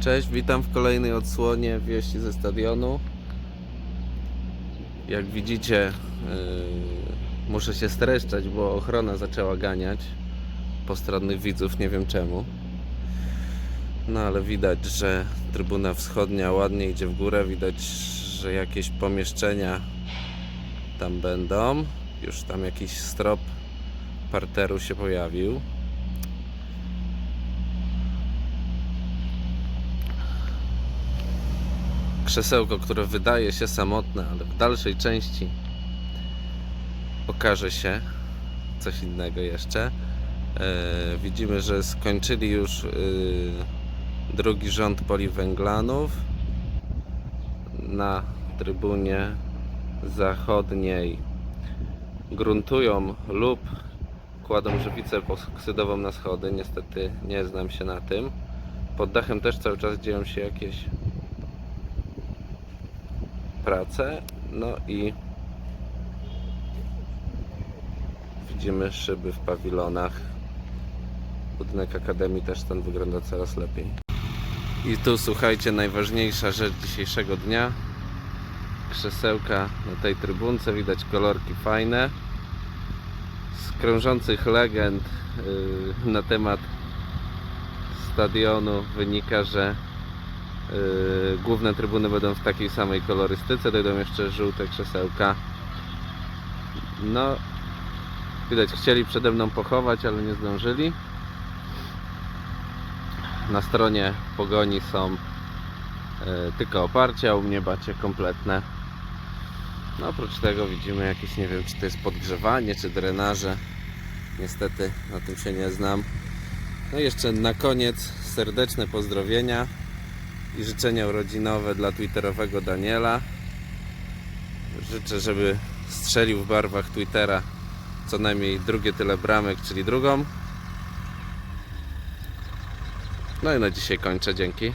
Cześć, witam w kolejnej odsłonie wieści ze stadionu. Jak widzicie, yy, muszę się streszczać, bo ochrona zaczęła ganiać postronnych widzów, nie wiem czemu. No ale widać, że trybuna wschodnia ładnie idzie w górę, widać, że jakieś pomieszczenia tam będą. Już tam jakiś strop parteru się pojawił. Krzesełko, które wydaje się samotne, ale w dalszej części okaże się coś innego jeszcze. E, widzimy, że skończyli już y, drugi rząd poliwęglanów na trybunie zachodniej gruntują lub kładą żywicę oksydową na schody. Niestety nie znam się na tym. Pod dachem też cały czas dzieją się jakieś pracę. No i widzimy szyby w pawilonach. Budynek Akademii też ten wygląda coraz lepiej. I tu słuchajcie, najważniejsza rzecz dzisiejszego dnia. Krzesełka na tej trybunce, widać kolorki fajne. Z krążących legend yy, na temat stadionu wynika, że główne trybuny będą w takiej samej kolorystyce, dojdą jeszcze żółte krzesełka. No, widać, chcieli przede mną pochować, ale nie zdążyli. Na stronie pogoni są yy, tylko oparcia, u mnie bacie kompletne. No, oprócz tego widzimy jakieś, nie wiem, czy to jest podgrzewanie, czy drenaże. Niestety na tym się nie znam. No i jeszcze na koniec serdeczne pozdrowienia i życzenia urodzinowe dla twitterowego Daniela. Życzę, żeby strzelił w barwach Twittera co najmniej drugie tyle bramek, czyli drugą. No i na dzisiaj kończę. Dzięki.